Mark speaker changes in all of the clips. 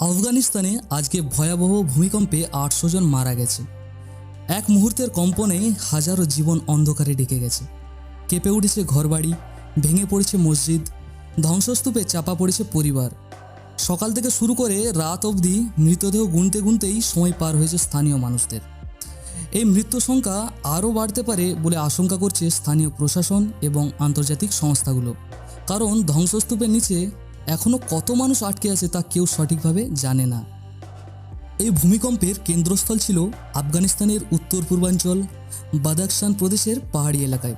Speaker 1: আফগানিস্তানে আজকে ভয়াবহ ভূমিকম্পে আটশো জন মারা গেছে। এক মুহূর্তের কম্পনে হাজারো জীবন অন্ধকারে ঢেকে গেছে। কেঁপে উঠেছে ঘরবাড়ি, ভেঙে পড়েছে মসজিদ, ধ্বংসস্তূপে চাপা পড়েছে পরিবার। সকাল থেকে শুরু করে রাত অবধি মৃতদেহ গুনতে গুনতেই সময় পার হয়েছে স্থানীয় মানুষদের। এই মৃত্যু সংখ্যা আরও বাড়তে পারে বলে আশঙ্কা করছে স্থানীয় প্রশাসন এবং আন্তর্জাতিক সংস্থাগুলো। কারণ ধ্বংসস্তূপের নিচে এখনও কত মানুষ আটকে আছে তা কেউ সঠিকভাবে জানে না। এই ভূমিকম্পের কেন্দ্রস্থল ছিল আফগানিস্তানের উত্তর পূর্বাঞ্চল বাদাকশান প্রদেশের পাহাড়ি এলাকায়।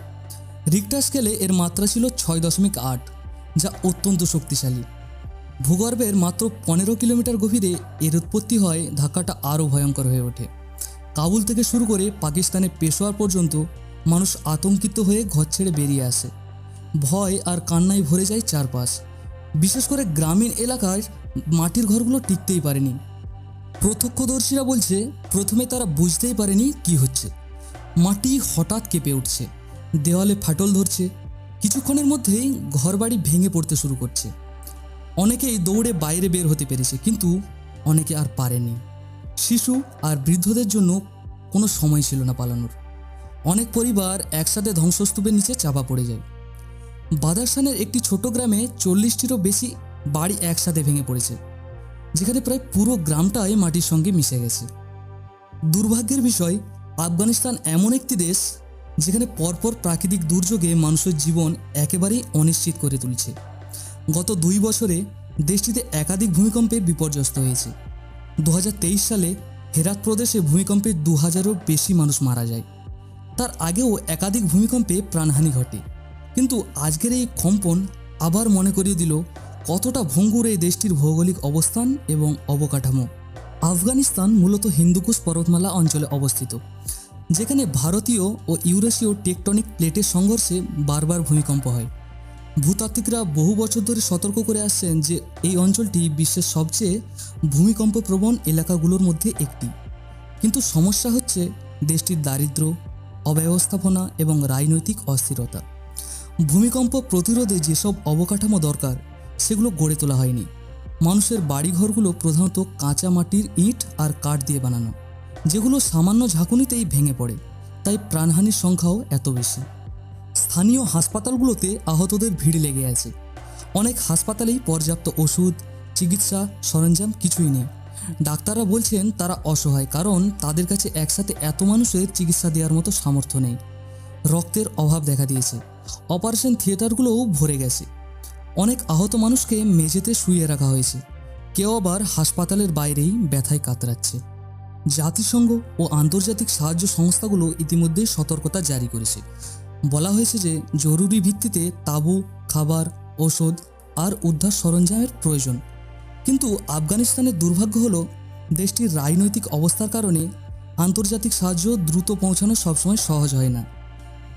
Speaker 1: রিক্টার স্কেলে এর মাত্রা ছিল ছয় দশমিক আট, যা অত্যন্ত শক্তিশালী। ভূগর্ভের মাত্র পনেরো কিলোমিটার গভীরে এর উৎপত্তি হয় ধাক্কাটা আরও ভয়ঙ্কর হয়ে ওঠে। কাবুল থেকে শুরু করে পাকিস্তানের পেশোয়ার পর্যন্ত মানুষ আতঙ্কিত হয়ে ঘর ছেড়ে বেরিয়ে আসে। ভয় আর কান্নায় ভরে যায় চারপাশ। বিশেষ করে গ্রামীণ এলাকায় মাটির ঘরগুলো টিকতেই পারেনি। প্রত্যক্ষদর্শীরা বলছে, প্রথমে তারা বুঝতেই পারেনি কি হচ্ছে। মাটি হঠাৎ কেঁপে উঠছে, দেওয়ালে ফাটল ধরছে, কিছুক্ষণের মধ্যেই ঘরবাড়ি ভেঙে পড়তে শুরু করছে। অনেকেই দৌড়ে বাইরে বের হতে পেরেছে, কিন্তু অনেকে আর পারেনি। শিশু আর বৃদ্ধদের জন্য কোনো সময় ছিল না পালানোর। অনেক পরিবার একসাথে ধ্বংসস্তূপের নিচে চাপা পড়ে যায়। বাদারসানের একটি ছোট গ্রামে চল্লিশটিরও বেশি বাড়ি একসাথে ভেঙে পড়েছে, যেখানে প্রায় পুরো গ্রামটাই মাটির সঙ্গে মিশে গেছে। দুর্ভাগ্যের বিষয়, আফগানিস্তান এমন একটি দেশ যেখানে পরপর প্রাকৃতিক দুর্যোগে মানুষের জীবন একেবারেই অনিশ্চিত করে তুলছে। গত দুই বছরে দেশটিতে একাধিক ভূমিকম্পে বিপর্যস্ত হয়েছে। দু হাজার তেইশ সালে হেরাত প্রদেশে ভূমিকম্পে দু হাজারও বেশি মানুষ মারা যায়। তার আগেও একাধিক ভূমিকম্পে প্রাণহানি ঘটে। কিন্তু আজকের এই কম্পন আবার মনে করিয়ে দিল কতটা ভঙ্গুর এই দেশটির ভৌগোলিক অবস্থান এবং অবকাঠামো। আফগানিস্তান মূলত হিন্দুকুশ পর্বতমালা অঞ্চলে অবস্থিত, যেখানে ভারতীয় ও ইউরেশীয় টেকটনিক প্লেটের সংঘর্ষে বারবার ভূমিকম্প হয়। ভূতাত্ত্বিকরা বহু বছর ধরে সতর্ক করে আসছেন যে এই অঞ্চলটি বিশ্বের সবচেয়ে ভূমিকম্প প্রবণ এলাকাগুলোর মধ্যে একটি। কিন্তু সমস্যা হচ্ছে দেশটির দারিদ্র্য, অব্যবস্থাপনা এবং রাজনৈতিক অস্থিরতা। ভূমিকম্প প্রতিরোধে যেসব অবকাঠামো দরকার, সেগুলো গড়ে তোলা হয়নি। মানুষের বাড়িঘরগুলো প্রধানত কাঁচা মাটির ইট আর কাঠ দিয়ে বানানো, যেগুলো সামান্য ঝাঁকুনিতেই ভেঙে পড়ে, তাই প্রাণহানির সংখ্যাও এত বেশি। স্থানীয় হাসপাতালগুলোতে আহতদের ভিড় লেগে আছে। অনেক হাসপাতালেই পর্যাপ্ত ওষুধ, চিকিৎসা, সরঞ্জাম কিছুই নেই। ডাক্তাররা বলছেন তারা অসহায়, কারণ তাদের কাছে একসাথে এত মানুষের চিকিৎসা দেওয়ার মতো সামর্থ্য নেই। রক্তের অভাব দেখা দিয়েছে। অপারেশন থিয়েটারগুলোও ভরে গেছে। অনেক আহত মানুষকে মেঝেতে শুয়ে রাখা হয়েছে। কেউ আবার হাসপাতালের বাইরেই ব্যথায় কাতরাচ্ছে। জাতিসংঘ ও আন্তর্জাতিক সাহায্য সংস্থাগুলো ইতিমধ্যেই সতর্কতা জারি করেছে। বলা হয়েছে যে, জরুরি ভিত্তিতে তাঁবু, খাবার ওষুধ আর উদ্ধার সরঞ্জামের প্রয়োজন। কিন্তু আফগানিস্তানের দুর্ভাগ্য হলো, দেশটির রাজনৈতিক অবস্থার কারণে আন্তর্জাতিক সাহায্য দ্রুত পৌঁছানো সবসময় সহজ হয় না।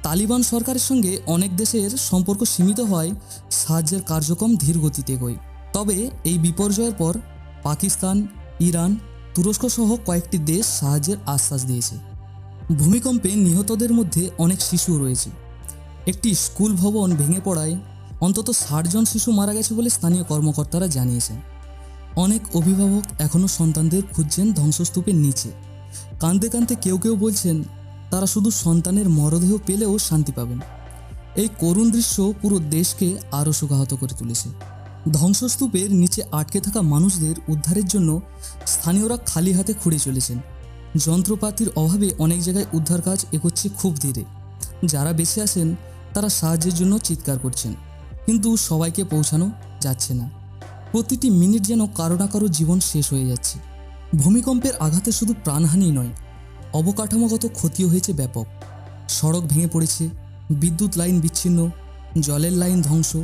Speaker 1: তালিবান সরকারের সঙ্গে অনেক দেশের সম্পর্ক সীমিত হয় সাহায্যের কার্যক্রম ধীর গতিতে তবে এই বিপর্যয়ের পর পাকিস্তান, ইরান, তুরস্ক সহ কয়েকটি দেশ সাহায্যের আশ্বাস দিয়েছে। ভূমিকম্পে নিহতদের মধ্যে অনেক শিশু রয়েছে। একটি স্কুল ভবন ভেঙে পড়ায় অন্তত ষাট জন শিশু মারা গেছে বলে স্থানীয় কর্মকর্তারা জানিয়েছেন। অনেক অভিভাবক এখনও সন্তানদের খুঁজছেন ধ্বংসস্তূপের নিচে। কাঁদতে কাঁদতে কেউ কেউ বলছেন তারা শুধু সন্তানের মরদেহ পেলেও শান্তি পাবেন। এই করুণ দৃশ্য পুরো দেশকে আরও শোকাহত করে তুলেছে। ধ্বংসস্তূপের নিচে আটকে থাকা মানুষদের উদ্ধারের জন্য স্থানীয়রা খালি হাতে খুঁড়ে চলেছেন। যন্ত্রপাতির অভাবে অনেক জায়গায় উদ্ধার কাজ এগোচ্ছে খুব ধীরে। যারা বেঁচে আছেন, তারা সাহায্যের জন্য চিৎকার করছেন। কিন্তু সবাইকে পৌঁছানো যাচ্ছে না। প্রতিটি মিনিট যেন কারও না কারও জীবন শেষ হয়ে যাচ্ছে। ভূমিকম্পের আঘাতে শুধু প্রাণহানি নয় অবকাঠামোগত ক্ষতিও হয়েছে ব্যাপক। সড়ক ভেঙে পড়েছে, বিদ্যুৎ লাইন বিচ্ছিন্ন, জলের লাইন ধ্বংস,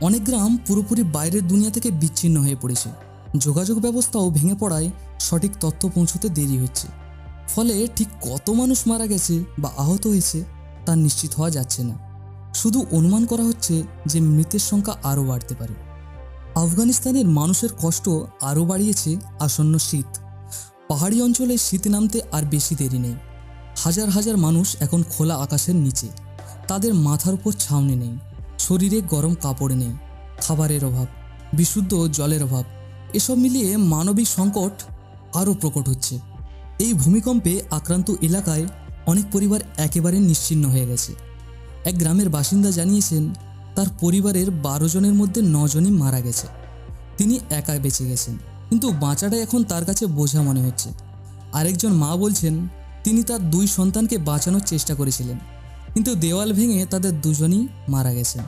Speaker 1: অনেক গ্রাম পুরোপুরি বাইরের দুনিয়া থেকে বিচ্ছিন্ন হয়ে পড়েছে। যোগাযোগ ব্যবস্থাও ভেঙে পড়ায় সঠিক তথ্য পৌঁছতে দেরি হচ্ছে। ফলে ঠিক কত মানুষ মারা গেছে বা আহত হয়েছে তা নিশ্চিত হওয়া যাচ্ছে না। শুধু অনুমান করা হচ্ছে যে মৃতের সংখ্যা আরও বাড়তে পারে। আফগানিস্তানের মানুষের কষ্ট আরও বাড়িয়েছে আসন্ন শীত। পাহাড়ি অঞ্চলে শীত নামতে আর বেশি দেরি নেই। হাজার হাজার মানুষ এখন খোলা আকাশের নিচে। তাদের মাথার উপর ছাউনি নেই। শরীরে গরম কাপড় নেই। খাবারের অভাব, বিশুদ্ধ জলের অভাব, এসব মিলিয়ে মানবিক সংকট আরও প্রকট হচ্ছে। এই ভূমিকম্পে আক্রান্ত এলাকায় অনেক পরিবার একেবারে নিশ্চিহ্ন হয়ে গেছে। এক গ্রামের বাসিন্দা জানিয়েছেন, তার পরিবারের বারো জনের মধ্যে নজনই মারা গেছে। তিনি একা বেঁচে গেছেন। কিন্তু বাঁচাটা এখন তার কাছে বোঝা মনে হচ্ছে। আরেকজন মা বলছেন, তিনি তার দুই সন্তানকে বাঁচানোর চেষ্টা করেছিলেন, কিন্তু দেওয়াল ভেঙে তাদের দুজনই মারা গেছেন।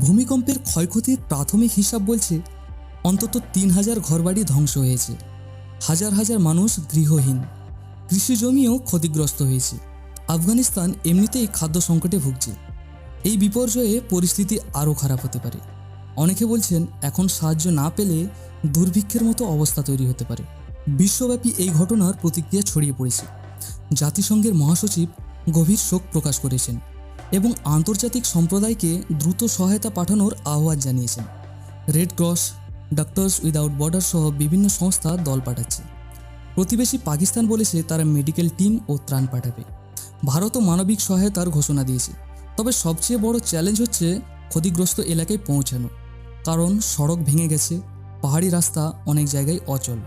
Speaker 1: ভূমিকম্পের ক্ষয়ক্ষতির প্রাথমিক হিসাব বলছে, অন্তত তিন হাজার ঘরবাড়ি ধ্বংস হয়েছে। হাজার হাজার মানুষ গৃহহীন। কৃষি জমিও ক্ষতিগ্রস্ত হয়েছে। আফগানিস্তান এমনিতেই খাদ্য সংকটে ভুগছে। এই বিপর্যয়ে পরিস্থিতি আরও খারাপ হতে পারে। অনেকে বলছেন, এখন সাহায্য না পেলে দুর্ভিক্ষের মতো অবস্থা তৈরি হতে পারে। বিশ্বব্যাপী এই ঘটনার প্রতিক্রিয়া ছড়িয়ে পড়েছে। জাতিসংঘের মহাসচিব গভীর শোক প্রকাশ করেছেন এবং আন্তর্জাতিক সম্প্রদায়কে দ্রুত সহায়তা পাঠানোর আহ্বান জানিয়েছেন। Red Cross doctors without border সহ বিভিন্ন সংস্থা দল পাঠাচ্ছে। প্রতিবেশী পাকিস্তান বলেছে তারা মেডিকেল টিম ও ত্রাণ পাঠাবে। ভারতও মানবিক সহায়তার ঘোষণা দিয়েছে। তবে সবচেয়ে বড় চ্যালেঞ্জ হচ্ছে ক্ষতিগ্রস্ত এলাকায় পৌঁছানো। কারণ সড়ক ভেঙে গেছে পাহাড়ি রাস্তা অনেক জায়গায় অচল।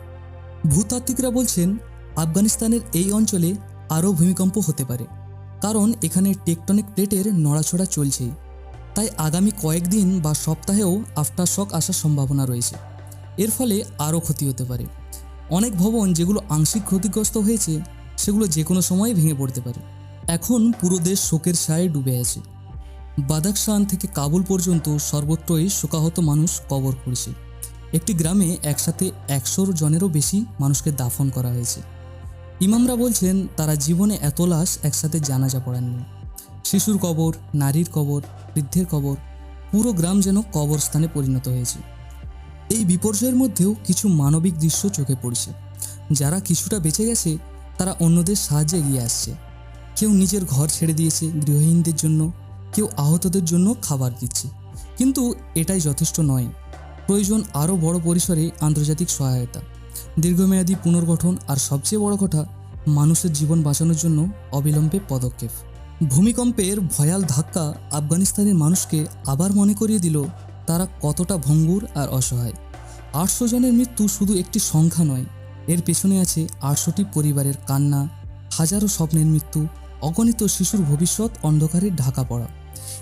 Speaker 1: ভূতাত্ত্বিকরা বলছেন, আফগানিস্তানের এই অঞ্চলে আরও ভূমিকম্প হতে পারে, কারণ এখানে টেকটনিক প্লেটের নড়াছড়া চলছেই। তাই আগামী কয়েকদিন বা সপ্তাহেও আফটার শক আসার সম্ভাবনা রয়েছে। এর ফলে আরও ক্ষতি হতে পারে। অনেক ভবন যেগুলো আংশিক ক্ষতিগ্রস্ত হয়েছে, সেগুলো যে কোনো সময় ভেঙে পড়তে পারে। এখন পুরো দেশ শোকের ছায়ে ডুবে আছে। বাদাকশান থেকে কাবুল পর্যন্ত সর্বত্রই শোকাহত মানুষ কবর করছে একটি গ্রামে একসাথে একশোর জনেরও বেশি মানুষকে দাফন করা হয়েছে। ইমামরা বলছেন তারা জীবনে এত লাশ একসাথে জানাজা পড়াননি। শিশুর কবর, নারীর কবর, বৃদ্ধের কবর, পুরো গ্রাম যেন কবরস্থানে পরিণত হয়েছে। এই বিপর্যয়ের মধ্যেও কিছু মানবিক দৃশ্য চোখে পড়ছে। যারা কিছুটা বেঁচে গেছে, তারা অন্যদের সাহায্যে এগিয়ে আসছে। কেউ নিজের ঘর ছেড়ে দিয়েছে গৃহহীনদের জন্য, কেউ আহতদের জন্য খাবার দিচ্ছে। কিন্তু এটাই যথেষ্ট নয়। প্রয়োজন আরও বড় পরিসরে আন্তর্জাতিক সহায়তা। দীর্ঘমেয়াদী পুনর্গঠন আর সবচেয়ে বড় কথা, মানুষের জীবন বাঁচানোর জন্য অবিলম্বে পদক্ষেপ। ভূমিকম্পের ভয়াল ধাক্কা আফগানিস্তানের মানুষকে আবার মনে করিয়ে দিল তারা কতটা ভঙ্গুর আর অসহায়। আটশো জনের মৃত্যু শুধু একটি সংখ্যা নয়, এর পেছনে আছে আটশোটি পরিবারের কান্না, হাজারো স্বপ্নের মৃত্যু, অগণিত শিশুর ভবিষ্যৎ অন্ধকারে ঢাকা পড়া।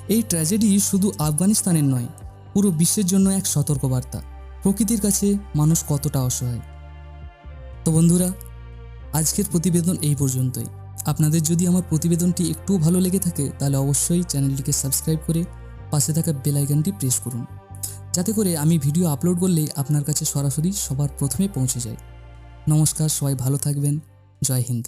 Speaker 1: এই ট্র্যাজেডি শুধু আফগানিস্তানের নয় পুরো বিশ্বের জন্য এক সতর্কবার্তা। প্রকৃতির কাছে মানুষ কতটা অসহায়? তো বন্ধুরা, আজকের প্রতিবেদন এই পর্যন্তই। আপনাদের যদি আমার প্রতিবেদনটি একটু ভালো লেগে থাকে, তাহলে অবশ্যই চ্যানেলটিকে সাবস্ক্রাইব করে পাশে থাকা বেল আইকনটি প্রেস করুন। যাতে করে আমি ভিডিও আপলোড করলেই আপনার কাছে সরাসরি সবার প্রথমে পৌঁছে যায়। নমস্কার, সবাই ভালো থাকবেন। জয় হিন্দ।